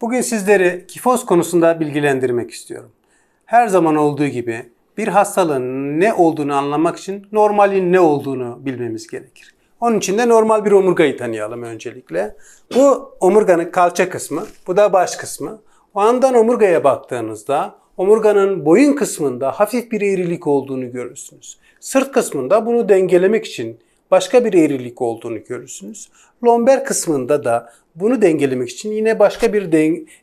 Bugün sizleri kifoz konusunda bilgilendirmek istiyorum. Her zaman olduğu gibi bir hastalığın ne olduğunu anlamak için normalin ne olduğunu bilmemiz gerekir. Onun için de normal bir omurgayı tanıyalım öncelikle. Bu omurganın kalça kısmı, bu da baş kısmı. O andan omurgaya baktığınızda omurganın boyun kısmında hafif bir eğrilik olduğunu görürsünüz. Sırt kısmında bunu dengelemek için başka bir eğrilik olduğunu görürsünüz. Lomber kısmında da bunu dengelemek için yine başka bir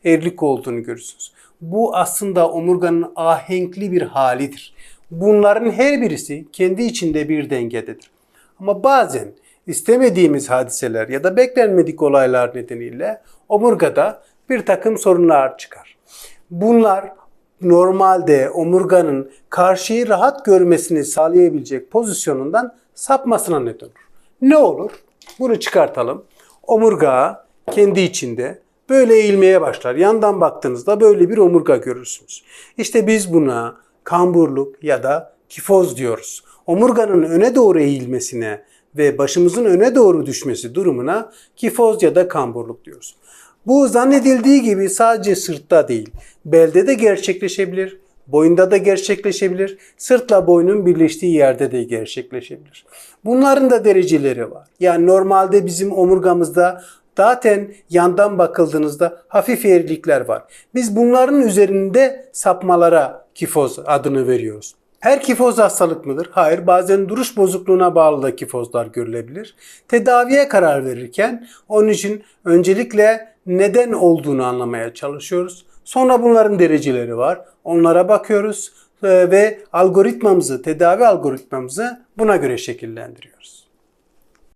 eğrilik olduğunu görürsünüz. Bu aslında omurganın ahenkli bir halidir. Bunların her birisi kendi içinde bir dengededir. Ama bazen istemediğimiz hadiseler ya da beklenmedik olaylar nedeniyle omurgada bir takım sorunlar çıkar. Bunlar normalde omurganın karşıyı rahat görmesini sağlayabilecek pozisyonundan sapmasına neden olur. Ne olur? Bunu çıkartalım. Omurga kendi içinde böyle eğilmeye başlar. Yandan baktığınızda böyle bir omurga görürsünüz. İşte biz buna kamburluk ya da kifoz diyoruz. Omurganın öne doğru eğilmesine ve başımızın öne doğru düşmesi durumuna kifoz ya da kamburluk diyoruz. Bu zannedildiği gibi sadece sırtta değil, belde de gerçekleşebilir, boyunda da gerçekleşebilir, sırtla boynun birleştiği yerde de gerçekleşebilir. Bunların da dereceleri var. Yani normalde bizim omurgamızda zaten yandan bakıldığınızda hafif eğrilikler var. Biz bunların üzerinde sapmalara kifoz adını veriyoruz. Her kifoz hastalık mıdır? Hayır. Bazen duruş bozukluğuna bağlı da kifozlar görülebilir. Tedaviye karar verirken onun için öncelikle neden olduğunu anlamaya çalışıyoruz. Sonra bunların dereceleri var. Onlara bakıyoruz e, ve algoritmamızı, tedavi algoritmamızı buna göre şekillendiriyoruz.